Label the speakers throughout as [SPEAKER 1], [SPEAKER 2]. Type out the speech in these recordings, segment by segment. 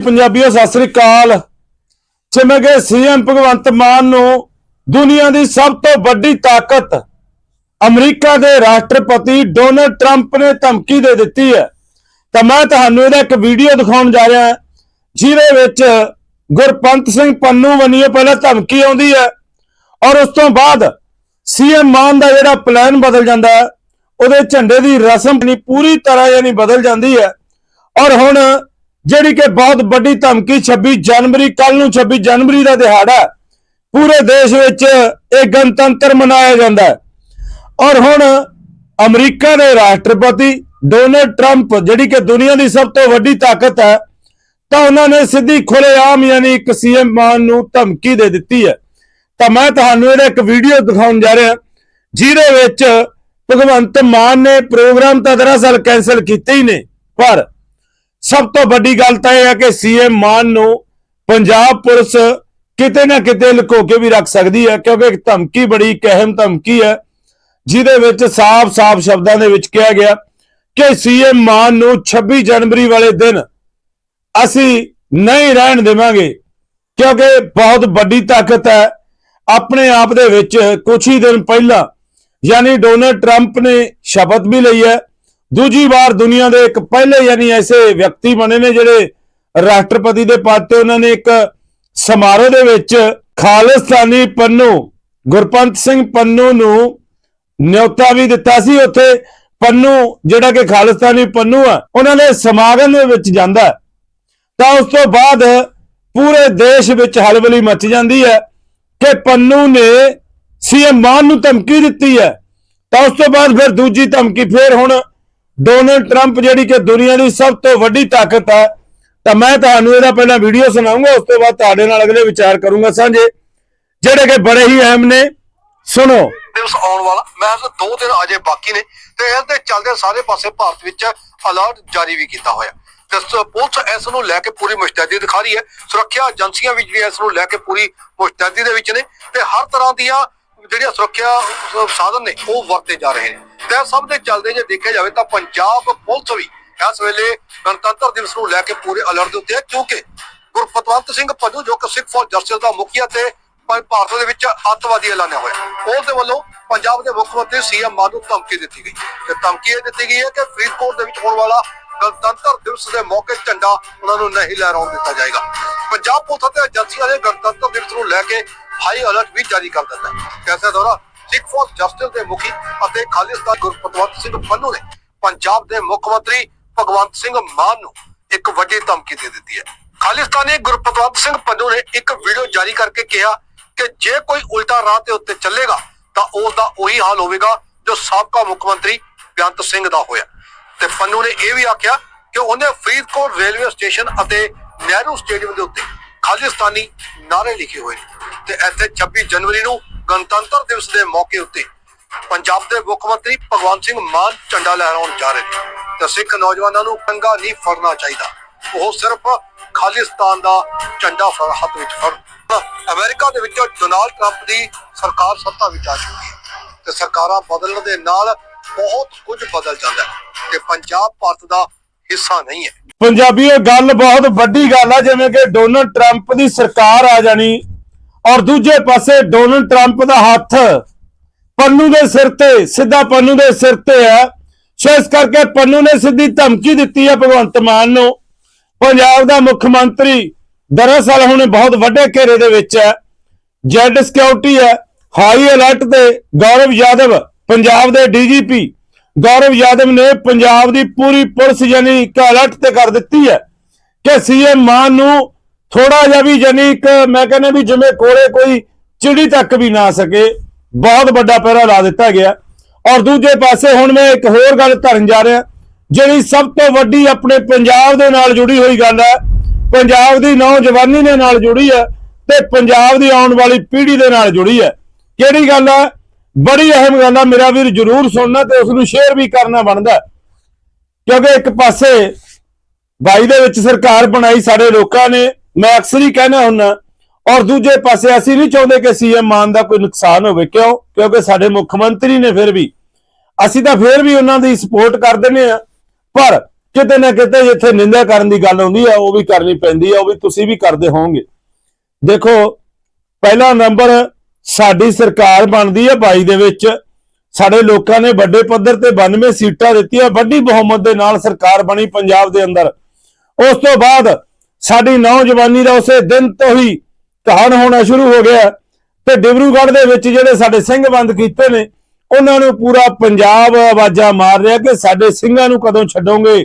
[SPEAKER 1] ਪੰਜਾਬੀਓ, ਸਤਿ ਸ੍ਰੀ ਅਕਾਲ। ਜਿਵੇਂ ਕਿ ਸੀਐਮ ਭਗਵੰਤ ਮਾਨ ਨੂੰ ਦੁਨੀਆ ਦੀ ਸਭ ਤੋਂ ਵੱਡੀ ਤਾਕਤ ਅਮਰੀਕਾ ਦੇ ਰਾਸ਼ਟਰਪਤੀ ਡੋਨਲਡ ਟਰੰਪ ਨੇ ਧਮਕੀ ਦੇ ਦਿੱਤੀ ਹੈ। ਤਾਂ ਮੈਂ ਤੁਹਾਨੂੰ ਇਹਦਾ ਇੱਕ ਵੀਡੀਓ ਦਿਖਾਉਣ ਜਾ ਰਿਹਾ ਜਿਹਦੇ ਵਿੱਚ ਗੁਰਪੰਤ ਸਿੰਘ ਪੰਨੂ ਵਨੀਏ ਪਹਿਲਾਂ ਧਮਕੀ ਆਉਂਦੀ ਹੈ ਔਰ ਉਸ ਤੋਂ ਬਾਅਦ ਸੀਐਮ ਮਾਨ ਦਾ ਜਿਹੜਾ ਪਲਾਨ ਬਦਲ ਜਾਂਦਾ ਹੈ, ਉਹਦੇ ਝੰਡੇ ਦੀ ਰਸਮ ਨਹੀਂ ਪੂਰੀ ਤਰ੍ਹਾਂ ਯਾਨੀ ਬਦਲ ਜਾਂਦੀ ਹੈ। ਔਰ ਹੁਣ ਜਿਹੜੀ ਕਿ ਬਹੁਤ ਵੱਡੀ ਧਮਕੀ 26 ਜਨਵਰੀ ਕੱਲ ਨੂੰ 26 ਜਨਵਰੀ ਦਾ ਦਿਹਾੜਾ ਪੂਰੇ ਦੇਸ਼ ਵਿੱਚ ਇਹ ਗਣਤੰਤਰ ਮਨਾਇਆ ਜਾਂਦਾ ਹੈ। ਔਰ ਹੁਣ ਅਮਰੀਕਾ ਦੇ ਰਾਸ਼ਟਰਪਤੀ ਡੋਨਲਡ ਟਰੰਪ, ਜਿਹੜੀ ਕਿ ਦੁਨੀਆ ਦੀ ਸਭ ਤੋਂ ਵੱਡੀ ਤਾਕਤ ਹੈ, ਤਾਂ ਉਹਨਾਂ ਨੇ ਸਿੱਧੀ ਖੁੱਲੇਆਮ ਯਾਨੀ ਇੱਕ ਸੀਐਮ ਮਾਨ ਨੂੰ ਧਮਕੀ ਦੇ ਦਿੱਤੀ ਹੈ। ਤਾਂ ਮੈਂ ਤੁਹਾਨੂੰ ਇਹਦਾ ਇੱਕ ਵੀਡੀਓ ਦਿਖਾਉਣ ਜਾ ਰਿਹਾ, ਜਿਹਦੇ ਵਿੱਚ ਭਗਵੰਤ ਮਾਨ ਨੇ ਪ੍ਰੋਗਰਾਮ ਤਾਂ ਦਰਅਸਲ ਕੈਨਸਲ ਕੀਤੇ ਹੀ ਨੇ, ਪਰ ਸਭ ਤੋਂ ਵੱਡੀ ਗੱਲ ਤਾਂ ਇਹ ਹੈ ਕਿ ਸੀਐਮ ਮਾਨ ਨੂੰ ਪੰਜਾਬ ਪੁਲਿਸ ਕਿਤੇ ਨਾ ਕਿਤੇ ਲੁਕੋ ਕੇ ਵੀ ਰੱਖ ਸਕਦੀ ਹੈ, ਕਿਉਂਕਿ ਇੱਕ ਧਮਕੀ ਬੜੀ, ਇੱਕ ਅਹਿਮ ਧਮਕੀ ਹੈ, ਜਿਹਦੇ ਵਿੱਚ ਸਾਫ਼-ਸਾਫ਼ ਸ਼ਬਦਾਂ ਦੇ ਵਿੱਚ ਕਿਹਾ ਗਿਆ ਕਿ ਸੀਐਮ ਮਾਨ ਨੂੰ 26 ਜਨਵਰੀ ਵਾਲੇ ਦਿਨ ਅਸੀਂ ਨਹੀਂ ਰਹਿਣ ਦੇਵਾਂਗੇ, ਕਿਉਂਕਿ ਬਹੁਤ ਵੱਡੀ ਤਾਕਤ ਹੈ। ਆਪਣੇ ਆਪ ਦੇ ਵਿੱਚ ਕੁਝ ਹੀ ਦਿਨ ਪਹਿਲਾਂ ਯਾਨੀ ਡੋਨਲਡ ਟਰੰਪ ਨੇ ਸ਼ਪਥ ਵੀ ਲਈ ਹੈ ਦੂਜੀ ਵਾਰ ਦੁਨੀਆ ਦੇ ਇੱਕ ਪਹਿਲੇ ਯਾਨੀ ਐਸੇ ਵਿਅਕਤੀ ਬਣੇ ਨੇ ਜਿਹੜੇ ਰਾਸ਼ਟਰਪਤੀ ਦੇ ਪਦ ਤੇ ਉਹਨਾਂ ਨੇ ਇੱਕ ਸਮਾਰੋਹ ਦੇ ਵਿੱਚ ਖਾਲਿਸਤਾਨੀ ਪੰਨੂ, ਗੁਰਪੰਤ ਸਿੰਘ ਪੰਨੂ ਨੂੰ ਨਿਯੁਕਤਾ ਵੀ ਦਿੱਤਾ ਸੀ। ਉੱਥੇ ਪੰਨੂ, ਜਿਹੜਾ ਕਿ ਖਾਲਿਸਤਾਨੀ ਪੰਨੂ ਆ, ਉਹਨਾਂ ਦੇ ਸਮਾਗਮ ਦੇ ਵਿੱਚ ਜਾਂਦਾ ਤਾਂ ਉਸ ਤੋਂ ਬਾਅਦ ਪੂਰੇ ਦੇਸ਼ ਵਿੱਚ ਹਲਬਲੀ ਮਚ ਜਾਂਦੀ ਹੈ ਕਿ ਪੰਨੂ ਨੇ ਸੀਐਮ ਮਾਨ ਨੂੰ ਧਮਕੀ ਦਿੱਤੀ ਹੈ। ਤਾਂ ਉਸ ਤੋਂ ਬਾਅਦ ਫਿਰ ਦੂਜੀ ਧਮਕੀ ਫਿਰ ਹੁਣ ਡੋਨਲਡ ਟਰੰਪ ਜਿਹੜੀ ਕਿ ਦੁਨੀਆ ਦੀ ਸਭ ਤੋਂ ਵੱਡੀ ਤਾਕਤ ਹੈ, ਤਾਂ ਮੈਂ ਤੁਹਾਨੂੰ ਇਹਦਾ ਪਹਿਲਾਂ ਵੀਡੀਓ ਸੁਣਾਉਂਗਾ, ਉਸ ਤੋਂ ਬਾਅਦ ਤੁਹਾਡੇ ਨਾਲ ਅਗਲੇ ਵਿਚਾਰ ਕਰੂੰਗਾ ਸਾਂਝੇ, ਜਿਹੜੇ ਕਿ ਬੜੇ ਹੀ ਅਹਿਮ ਨੇ। ਸੁਣੋ।
[SPEAKER 2] ਦਿਵਸ ਆਉਣ ਵਾਲਾ ਮਹਿਜ਼ ਦੋ ਦਿਨ ਅਜੇ ਬਾਕੀ ਨੇ, ਤੇ ਇਸ ਦੇ ਚੱਲਦੇ ਸਾਰੇ ਪਾਸੇ ਭਾਰਤ ਵਿੱਚ ਅਲਰਟ ਜਾਰੀ ਵੀ ਕੀਤਾ ਹੋਇਆ। ਤੇ ਪੁਲਿਸ ਇਸ ਨੂੰ ਲੈ ਕੇ ਪੂਰੀ ਮੁਸ਼ਤੈਦੀ ਦਿਖਾ ਰਹੀ ਹੈ। ਸੁਰੱਖਿਆ ਏਜੰਸੀਆਂ ਵੀ ਜਿਹੜੀਆਂ ਇਸ ਨੂੰ ਲੈ ਕੇ ਪੂਰੀ ਮੁਸ਼ਤੈਦੀ ਦੇ ਵਿੱਚ ਨੇ, ਤੇ ਹਰ ਤਰ੍ਹਾਂ ਦੀਆਂ ਜਿਹੜੀਆਂ ਸੁਰੱਖਿਆ ਸਾਧਨ ਨੇ, ਉਹ ਵਰਤੇ ਜਾ ਰਹੇ ਨੇ। ਤੇ ਸਭ ਦੇ ਚੱਲਦੇ ਜੇ ਦੇਖਿਆ ਜਾਵੇ ਤਾਂ ਪੰਜਾਬ ਪੁਲਿਸ ਵੀ ਇਸ ਵੇਲੇ ਗਣਤੰਤਰ ਦਿਵਸ ਨੂੰ ਲੈ ਕੇ ਪੂਰੇ ਅਲਰਟ ਦੇ ਉੱਤੇ ਹੈ, ਕਿਉਂਕਿ ਗੁਰਪਤਵੰਤ ਸਿੰਘ ਪੰਨੂ ਜੋ ਕਿ ਸਿੱਖ ਫੌਜ ਜਸਟਿਸ ਦਾ ਮੁਖੀਆ ਤੇ ਭਾਰਤ ਦੇ ਵਿੱਚ ਅੱਤਵਾਦੀ ਐਲਾਨਿਆ ਹੋਇਆ ਉਸ ਦੇ ਵੱਲੋਂ ਪੰਜਾਬ ਦੇ ਮੁੱਖ ਮੰਤਰੀ ਸੀਐਮ ਮਾਨ ਨੂੰ ਧਮਕੀ ਦਿੱਤੀ ਗਈ ਤੇ ਧਮਕੀ ਇਹ ਦਿੱਤੀ ਗਈ ਹੈ ਕਿ ਫਰੀਦਕੋਟ ਦੇ ਵਿੱਚ ਹੋਣ ਵਾਲਾ ਗਣਤੰਤਰ ਦਿਵਸ ਦੇ ਮੌਕੇ ਝੰਡਾ ਉਹਨਾਂ ਨੂੰ ਨਹੀਂ ਲਹਿਰਾਉਣ ਦਿੱਤਾ ਜਾਏਗਾ। ਪੰਜਾਬ ਪੁਲਿਸ ਅਤੇ ਏਜੰਸੀਆਂ ਨੇ ਗਣਤੰਤਰ ਦਿਵਸ ਨੂੰ ਲੈ ਕੇ ਹਾਈ ਅਲਰਟ ਵੀ ਜਾਰੀ ਕਰ ਦਿੱਤਾ ਹੈ। ਕੈਸੇ ਦੌਰਾ ਸਿੱਖ ਫੌਜ ਜਸਟਿਸ ਦੇ ਮੁਖੀ ਅਤੇ ਖਾਲਿਸਤਾਨ ਗੁਰਪਤਵੰਤ ਸਿੰਘ ਪੰਨੂ ਨੇ ਪੰਜਾਬ ਦੇ ਮੁੱਖ ਮੰਤਰੀ ਭਗਵੰਤ ਸਿੰਘ ਮਾਨ ਨੂੰ ਇੱਕ ਵੱਡੀ ਧਮਕੀ ਦੇ ਦਿੱਤੀ ਹੈ। ਖਾਲਿਸਤਾਨੀ ਗੁਰਪਤਵੰਤ ਸਿੰਘ ਪੰਨੂ ਨੇ ਇੱਕ ਵੀਡੀਓ ਜਾਰੀ ਕਰਕੇ ਕਿਹਾ ਕਿ ਜੇ ਕੋਈ ਉਲਟਾ ਰਾਹ ਤੇ ਉੱਤੇ ਚੱਲੇਗਾ, ਤਾਂ ਉਸ ਦਾ ਉਹੀ ਹਾਲ ਹੋਵੇਗਾ ਜੋ ਸਾਬਕਾ ਮੁੱਖ ਮੰਤਰੀ ਬੇਅੰਤ ਸਿੰਘ ਦਾ ਹੋਇਆ। ਤੇ ਪੰਨੂ ਨੇ ਇਹ ਵੀ ਆਖਿਆ ਕਿ ਉਹਨੇ ਫਰੀਦਕੋਟ ਰੇਲਵੇ ਸਟੇਸ਼ਨ ਅਤੇ ਨਹਿਰੂ ਸਟੇਡੀਅਮ ਦੇ ਉੱਤੇ ਖਾਲਿਸਤਾਨੀ ਨਾਰੇ ਲਿਖੇ ਹੋਏ ਨੇ। ਤੇ ਇੱਥੇ 26 ਜਨਵਰੀ ਨੂੰ ਗਣਤੰਤਰ ਦਿਵਸ ਦੇ ਮੌਕੇ ਉੱਤੇ ਪੰਜਾਬ ਦੇ ਮੁੱਖ ਮੰਤਰੀ ਭਗਵੰਤ ਸਿੰਘ ਮਾਨ ਝੰਡਾ ਲਹਿਰਾਉਣ ਜਾ ਰਹੇ ਨੇ ਤੇ ਸਿੱਖ ਨੌਜਵਾਨਾਂ ਨੂੰ ਕੰਗਾ ਨਹੀਂ ਫੜਨਾ ਚਾਹੀਦਾ। ਉਹ ਸਿਰਫ ਖਾਲਿਸਤਾਨ ਦਾ ਝੰਡਾ ਹੱਥ ਵਿੱਚ ਫੜ ਅਮਰੀਕਾ ਦੇ ਵਿੱਚ ਡੋਨਾਲਡ ਟਰੰਪ ਦੀ ਸਰਕਾਰ ਸੱਤਾ ਵਿੱਚ ਆ ਚੁੱਕੀ ਹੈ ਤੇ ਸਰਕਾਰਾਂ ਬਦਲਣ ਦੇ ਨਾਲ ਬਹੁਤ ਕੁਝ ਬਦਲ ਜਾਂਦਾ ਹੈ ਤੇ ਪੰਜਾਬ ਭਾਰਤ ਦਾ ਹਿੱਸਾ ਨਹੀਂ ਹੈ।
[SPEAKER 1] ਪੰਜਾਬੀਓ, ਗੱਲ ਬਹੁਤ ਵੱਡੀ ਗੱਲ ਆ, ਜਿਵੇਂ ਕਿ ਡੋਨਲਡ ਟਰੰਪ ਦੀ ਸਰਕਾਰ ਆ ਜਾਣੀ। ਔਰ ਦੂਜੇ ਪਾਸੇ ਡੋਨਲਡ ਟਰੰਪ ਦਾ ਹੱਥ ਪੰਨੂ ਦੇ ਸਿਰ ਤੇ, ਸਿੱਧਾ ਪੰਨੂ ਦੇ ਸਿਰ ਤੇ ਹੈ। ਸੋ ਇਸ ਕਰਕੇ ਪੰਨੂ ਨੇ ਸਿੱਧੀ ਧਮਕੀ ਦਿੱਤੀ ਹੈ ਭਗਵੰਤ ਮਾਨ ਨੂੰ। ਪੰਜਾਬ ਦਾ ਮੁੱਖ ਮੰਤਰੀ ਦਰਅਸਲ ਹੁਣ ਬਹੁਤ ਵੱਡੇ ਘੇਰੇ ਦੇ ਵਿੱਚ ਹੈ। ਜੈਡ ਸਿਕਿਉਰਿਟੀ ਹੈ, ਹਾਈ ਅਲਰਟ ਤੇ ਗੌਰਵ ਯਾਦਵ, ਪੰਜਾਬ ਦੇ ਡੀਜੀਪੀ। ਗੌਰਵ ਯਾਦਵ ਨੇ ਪੰਜਾਬ ਦੀ ਪੂਰੀ ਪੁਲਿਸ ਯਾਨੀ ਇੱਕ ਅਲਰਟ ਤੇ ਕਰ ਦਿੱਤੀ ਹੈ ਕਿ ਸੀਐਮ ਮਾਨ ਨੂੰ ਥੋੜਾ ਜਿਹਾ ਵੀ ਯਾਨੀ ਇੱਕ ਮੈਂ ਕਹਿੰਦਾ ਵੀ ਜਿਵੇਂ ਕੋਲੇ ਕੋਈ ਚਿੜੀ ਤੱਕ ਵੀ ਨਾ ਸਕੇ, ਬਹੁਤ ਵੱਡਾ ਪਹਿਰਾ ਲਾ ਦਿੱਤਾ ਗਿਆ। ਔਰ ਦੂਜੇ ਪਾਸੇ ਹੁਣ ਮੈਂ ਇੱਕ ਹੋਰ ਗੱਲ ਧਰਨ ਜਾ ਰਿਹਾ, ਜਿਹੜੀ ਸਭ ਤੋਂ ਵੱਡੀ ਆਪਣੇ ਪੰਜਾਬ ਦੇ ਨਾਲ ਜੁੜੀ ਹੋਈ ਗੱਲ ਹੈ। ਪੰਜਾਬ ਦੀ ਨੌਜਵਾਨੀ ਦੇ ਨਾਲ ਜੁੜੀ ਹੈ ਤੇ ਪੰਜਾਬ ਦੀ ਆਉਣ ਵਾਲੀ ਪੀੜ੍ਹੀ ਦੇ ਨਾਲ ਜੁੜੀ ਹੈ। ਕਿਹੜੀ ਗੱਲ ਹੈ? ਬੜੀ ਅਹਿਮ ਗੱਲ ਹੈ, ਮੇਰਾ ਵੀਰ ਜਰੂਰ ਸੁਣਨਾ ਤੇ ਉਸ ਨੂੰ ਸ਼ੇਅਰ ਵੀ ਕਰਨਾ ਬਣਦਾ ਕਿਉਂਕਿ ਇੱਕ ਪਾਸੇ ਬਾਈ ਦੇ ਵਿੱਚ ਸਰਕਾਰ ਬਣਾਈ ਸਾਡੇ ਲੋਕਾਂ ਨੇ ਮੈਂ ਅਕਸਰ ਹੀ ਕਹਿਣਾ ਹੁੰਨਾ ਔਰ ਦੂਜੇ ਪਾਸੇ ਅਸੀਂ ਨਹੀਂ ਚਾਹੁੰਦੇ ਕਿ ਸੀਐਮ ਮਾਨ ਦਾ ਕੋਈ ਨੁਕਸਾਨ ਹੋਵੇ। ਕਿਉਂ? ਕਿਉਂਕਿ ਸਾਡੇ ਮੁੱਖ ਮੰਤਰੀ ਨੇ ਫਿਰ ਵੀ, ਅਸੀਂ ਤਾਂ ਫਿਰ ਵੀ ਉਹਨਾਂ ਦੀ ਸਪੋਰਟ ਕਰ ਦਿੰਦੇ ਆ ਪਰ ਕਿਤੇ ਨਾ ਕਿਤੇ ਜਿੱਥੇ ਨਿੰਦਾ ਕਰਨ ਦੀ ਗੱਲ ਆਉਂਦੀ ਆ, ਉਹ ਵੀ ਕਰਨੀ ਪੈਂਦੀ ਆ, ਉਹ ਵੀ ਤੁਸੀਂ ਵੀ ਕਰਦੇ ਹੋਵੋਗੇ। ਦੇਖੋ, ਪਹਿਲਾ ਨੰਬਰ ਸਾਡੀ ਸਰਕਾਰ ਬਣਦੀ ਹੈ 22 ਦੇ ਵਿੱਚ। ਸਾਡੇ ਲੋਕਾਂ ਨੇ ਵੱਡੇ ਪੱਧਰ ਤੇ 92 ਸੀਟਾਂ ਦਿੱਤੀਆਂ, ਵੱਡੀ ਬਹੁਮਤ ਦੇ ਨਾਲ ਸਰਕਾਰ ਬਣੀ ਪੰਜਾਬ ਦੇ ਅੰਦਰ। ਉਸ ਤੋਂ ਬਾਅਦ ਸਾਡੀ ਨੌਜਵਾਨੀ ਦਾ ਉਸੇ ਦਿਨ ਤੋਂ ਹੀ ਕਹਾਣ ਹੋਣਾ ਸ਼ੁਰੂ ਹੋ ਗਿਆ ਤੇ ਡਿਬਰੂਗੜ੍ਹ ਦੇ ਵਿੱਚ ਜਿਹੜੇ ਸਾਡੇ ਸਿੰਘ ਬੰਦ ਕੀਤੇ ਨੇ, ਉਹਨਾਂ ਨੂੰ ਪੂਰਾ ਪੰਜਾਬ ਆਵਾਜ਼ਾਂ ਮਾਰ ਰਿਹਾ ਕਿ ਸਾਡੇ ਸਿੰਘਾਂ ਨੂੰ ਕਦੋਂ ਛੱਡੋਗੇ?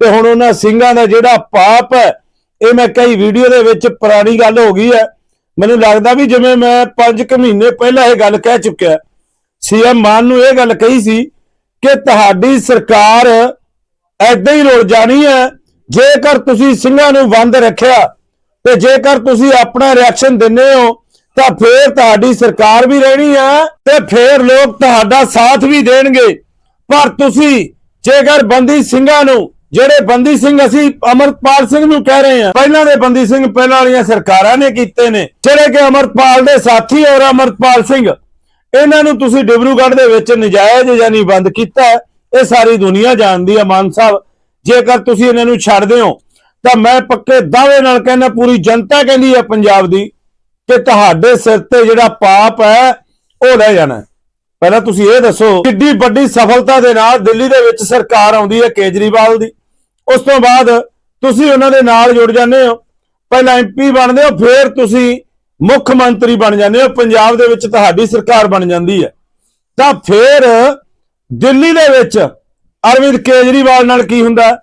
[SPEAKER 1] ਤੇ ਹੁਣ ਉਹਨਾਂ ਸਿੰਘਾਂ ਦਾ ਜਿਹੜਾ ਪਾਪ ਹੈ, ਇਹ ਮੈਂ ਕਈ ਵੀਡੀਓ ਦੇ ਵਿੱਚ ਪੁਰਾਣੀ ਗੱਲ ਹੋ ਗਈ ਹੈ। ਮੈਨੂੰ ਲੱਗਦਾ ਵੀ ਜਿਵੇਂ ਮੈਂ 5 ਕੁ ਮਹੀਨੇ ਪਹਿਲਾਂ ਇਹ ਗੱਲ ਕਹਿ ਚੁੱਕਿਆ, ਸੀਐਮ ਮਾਨ ਨੂੰ ਇਹ ਗੱਲ ਕਹੀ ਸੀ ਕਿ ਤੁਹਾਡੀ ਸਰਕਾਰ ਐਦਾਂ ਹੀ ਰੁਲ ਜਾਣੀ ਹੈ ਜੇਕਰ ਤੁਸੀਂ ਸਿੰਘਾਂ ਨੂੰ ਬੰਦ ਰੱਖਿਆ ਤੇ ਜੇਕਰ ਤੁਸੀਂ ਆਪਣਾ ਰਿਐਕਸ਼ਨ ਦਿੰਦੇ ਹੋ, ਤਾਂ ਫੇਰ ਤੁਹਾਡੀ ਸਰਕਾਰ ਵੀ ਰਹਿਣੀ ਹੈ ਤੇ ਫੇਰ ਲੋਕ ਤੁਹਾਡਾ ਸਾਥ ਵੀ ਦੇਣਗੇ। ਪਰ ਤੁਸੀਂ ਜੇਕਰ ਬੰਦੀ ਸਿੰਘਾਂ ਨੂੰ, ਜਿਹੜੇ ਬੰਦੀ ਸਿੰਘ ਅਸੀਂ ਅਮਰਪਾਲ ਸਿੰਘ ਨੂੰ ਕਹਿ ਰਹੇ ਹਾਂ, ਪਹਿਲਾਂ ਦੇ ਬੰਦੀ ਸਿੰਘ ਪਹਿਲਾਂ ਵਾਲੀਆਂ ਸਰਕਾਰਾਂ ਨੇ ਕੀਤੇ ਨੇ, ਜਿਹੜੇ ਕਿ ਅਮਰਪਾਲ ਦੇ ਸਾਥੀ ਔਰ ਅਮਰਪਾਲ ਸਿੰਘ, ਇਹਨਾਂ ਨੂੰ ਤੁਸੀਂ ਡਿਬਰੂਗੜ੍ਹ ਦੇ ਵਿੱਚ ਨਜਾਇਜ਼ ਯਾਨੀ ਬੰਦ ਕੀਤਾ। ਇਹ ਸਾਰੀ ਦੁਨੀਆ ਜਾਣਦੀ ਹੈ ਮਾਨ ਸਾਹਿਬ। ਜੇਕਰ ਤੁਸੀਂ ਇਹਨਾਂ ਨੂੰ ਛੱਡਦੇ ਹੋ, ਤਾਂ ਮੈਂ ਪੱਕੇ ਦਾਅਵੇ ਨਾਲ ਕਹਿੰਦਾ, ਪੂਰੀ ਜਨਤਾ ਕਹਿੰਦੀ ਹੈ ਪੰਜਾਬ ਦੀ ਕਿ ਤੁਹਾਡੇ ਸਿਰ ਤੇ ਜਿਹੜਾ ਪਾਪ ਹੈ, ਉਹ ਰਹਿ ਜਾਣਾ ਪਹਿਲਾਂ ਤੁਸੀਂ ਇਹ ਦੱਸੋ, ਕਿੱਡੀ ਵੱਡੀ ਸਫਲਤਾ ਦੇ ਨਾਲ ਦਿੱਲੀ ਦੇ ਵਿੱਚ ਸਰਕਾਰ ਆਉਂਦੀ ਹੈ ਕੇਜਰੀਵਾਲ ਦੀ। ਉਸ ਤੋਂ ਬਾਅਦ ਤੁਸੀਂ ਉਹਨਾਂ ਦੇ ਨਾਲ ਜੁੜ ਜਾਂਦੇ ਹੋ। ਪਹਿਲਾਂ ਐਮਪੀ ਬਣਦੇ ਹੋ, ਫਿਰ ਤੁਸੀਂ ਮੁੱਖ ਮੰਤਰੀ ਬਣ ਜਾਂਦੇ ਹੋ। ਪੰਜਾਬ ਦੇ ਵਿੱਚ ਤੁਹਾਡੀ ਸਰਕਾਰ ਬਣ ਜਾਂਦੀ ਹੈ। ਤਾਂ ਫਿਰ ਦਿੱਲੀ ਦੇ ਵਿੱਚ ਅਰਵਿੰਦ ਕੇਜਰੀਵਾਲ ਨਾਲ ਕੀ ਹੁੰਦਾ? ਹੈ?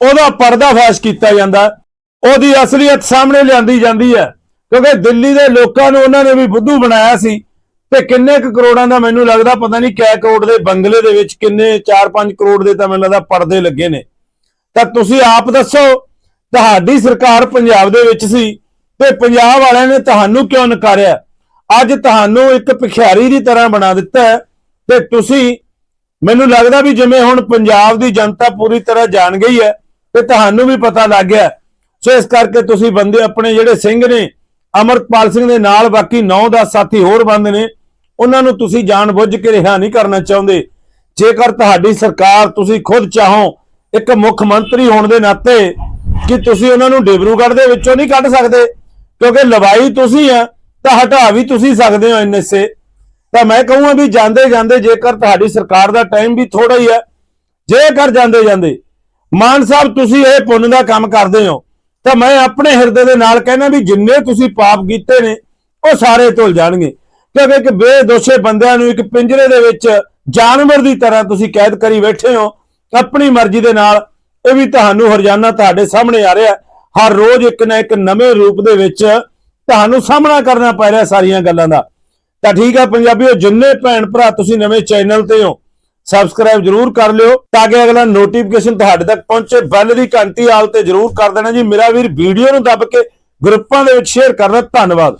[SPEAKER 1] ਉਹਦਾ ਪਰਦਾਫਾਸ਼ ਕੀਤਾ ਜਾਂਦਾ। ਉਹਦੀ ਅਸਲੀਅਤ ਸਾਹਮਣੇ ਲਿਆਂਦੀ ਜਾਂਦੀ ਹੈ। ਕਿਉਂਕਿ ਦਿੱਲੀ ਦੇ ਲੋਕਾਂ ਨੂੰ ਉਹਨਾਂ ਨੇ ਵੀ ਬੁੱਧੂ ਬਣਾਇਆ ਸੀ ਤੇ ਕਿੰਨੇ ਕੁ ਕਰੋੜਾਂ ਦਾ ਮੈਨੂੰ ਲੱਗਦਾ, ਪਤਾ ਨਹੀਂ ਕਿਆ ਕਰੋੜ ਦੇ ਬੰਗਲੇ ਦੇ ਵਿੱਚ ਕਿੰਨੇ 4-5 ਕਰੋੜ ਦੇ ਤਾਂ ਮੈਨੂੰ ਲੱਗਦਾ ਪਰਦੇ ਲੱਗੇ ਨੇ। ਤਾਂ ਤੁਸੀਂ ਆਪ ਦੱਸੋ, ਤੁਹਾਡੀ ਸਰਕਾਰ ਪੰਜਾਬ ਦੇ ਵਿੱਚ ਸੀ ਤੇ ਪੰਜਾਬ ਵਾਲਿਆਂ ਨੇ ਤੁਹਾਨੂੰ ਕਿਉਂ ਨਕਾਰਿਆ? ਅੱਜ ਤੁਹਾਨੂੰ ਇੱਕ ਭਿਖਿਆਰੀ ਦੀ ਤਰ੍ਹਾਂ ਬਣਾ ਦਿੱਤਾ ਹੈ ਤੇ ਤੁਸੀਂ ਮੈਨੂੰ ਲੱਗਦਾ ਵੀ ਜਿਵੇਂ ਹੁਣ ਪੰਜਾਬ ਦੀ ਜਨਤਾ ਪੂਰੀ ਤਰ੍ਹਾਂ ਜਾਣ ਗਈ ਹੈ ਤੇ ਤੁਹਾਨੂੰ ਵੀ ਪਤਾ ਲੱਗ ਗਿਆ ਸੋ ਇਸ ਕਰਕੇ ਤੁਸੀਂ ਬੰਦੇ ਆਪਣੇ ਜਿਹੜੇ ਸਿੰਘ ਨੇ, ਅਮਰਪਾਲ ਸਿੰਘ ਦੇ ਨਾਲ ਬਾਕੀ 9-10 ਸਾਥੀ ਹੋਰ ਬੰਦ ਨੇ, ਉਹਨਾਂ ਨੂੰ ਤੁਸੀਂ ਜਾਣ ਬੁੱਝ ਕੇ ਰਿਹਾ ਨਹੀਂ ਕਰਨਾ ਚਾਹੁੰਦੇ। ਜੇਕਰ ਤੁਹਾਡੀ ਸਰਕਾਰ ਤੁਸੀਂ ਖੁਦ ਚਾਹੋ ਇੱਕ ਮੁੱਖ ਮੰਤਰੀ ਹੋਣ ਦੇ ਨਾਤੇ ਕਿ ਤੁਸੀਂ ਉਹਨਾਂ ਨੂੰ ਡਿਬਰੂਗੜ੍ਹ ਦੇ ਵਿੱਚੋਂ ਨਹੀਂ ਕੱਢ ਸਕਦੇ, ਕਿਉਂਕਿ ਲਵਾਈ ਤੁਸੀਂ ਆ ਤਾਂ ਹਟਾ ਵੀ ਤੁਸੀਂ ਸਕਦੇ ਹੋ ਐਨਐਸਏ ਤਾਂ ਮੈਂ ਕਹੂੰਗਾ ਵੀ ਜਾਂਦੇ ਜਾਂਦੇ ਜੇਕਰ ਤੁਹਾਡੀ ਸਰਕਾਰ ਦਾ ਟਾਈਮ ਵੀ ਥੋੜਾ ਹੀ ਹੈ, ਜੇਕਰ ਜਾਂਦੇ ਜਾਂਦੇ ਮਾਨ ਸਾਹਿਬ ਤੁਸੀਂ ਇਹ ਪੁੰਨ ਦਾ ਕੰਮ ਕਰਦੇ ਹੋ, ਤਾਂ ਮੈਂ ਆਪਣੇ ਹਿਰਦੇ ਦੇ ਨਾਲ ਕਹਿੰਦਾ ਵੀ ਜਿੰਨੇ ਤੁਸੀਂ ਪਾਪ ਕੀਤੇ ਨੇ, ਉਹ ਸਾਰੇ ਧੁੱਲ ਜਾਣਗੇ। ਕਿਉਂਕਿ ਇੱਕ ਬੇਦੋਸ਼ੇ ਬੰਦਿਆਂ ਨੂੰ ਇੱਕ ਪਿੰਜਰੇ ਦੇ ਵਿੱਚ ਜਾਨਵਰ ਦੀ ਤਰ੍ਹਾਂ ਤੁਸੀਂ ਕੈਦ ਕਰੀ ਬੈਠੇ ਹੋ, ਆਪਣੀ ਮਰਜ਼ੀ ਦੇ ਨਾਲ, ਇਹ ਵੀ ਤੁਹਾਨੂੰ ਹਰਜਾਨਾ ਤੁਹਾਡੇ ਸਾਹਮਣੇ ਆ ਰਿਹਾ। ਹਰ ਰੋਜ਼ ਇੱਕ ਨਾ ਇੱਕ ਨਵੇਂ ਰੂਪ ਦੇ ਵਿੱਚ ਤੁਹਾਨੂੰ ਸਾਹਮਣਾ ਕਰਨਾ ਪੈ ਰਿਹਾ ਸਾਰੀਆਂ ਗੱਲਾਂ ਦਾ। ਤਾਂ ਠੀਕ ਹੈ ਪੰਜਾਬੀਓ, ਜਿੰਨੇ ਭੈਣ ਭਰਾ ਤੁਸੀਂ ਨਵੇਂ ਚੈਨਲ ਤੇ ਹੋ ਸਬਸਕ੍ਰਾਈਬ ਜਰੂਰ ਕਰ ਲਿਓ, ਤਾਂ ਕਿ ਅਗਲਾ ਨੋਟੀਫਿਕੇਸ਼ਨ ਤੁਹਾਡੇ ਤੱਕ ਪਹੁੰਚੇ। ਬੈਲ ਦੀ ਘੰਟੀ ਆਲ ਤੇ ਜਰੂਰ ਕਰ ਦੇਣਾ ਜੀ। ਮੇਰਾ ਵੀਰ ਵੀਡੀਓ ਨੂੰ ਦੱਬ ਕੇ ਗਰੁੱਪਾਂ ਦੇ ਵਿੱਚ ਸ਼ੇਅਰ ਕਰਨਾ। ਧੰਨਵਾਦ।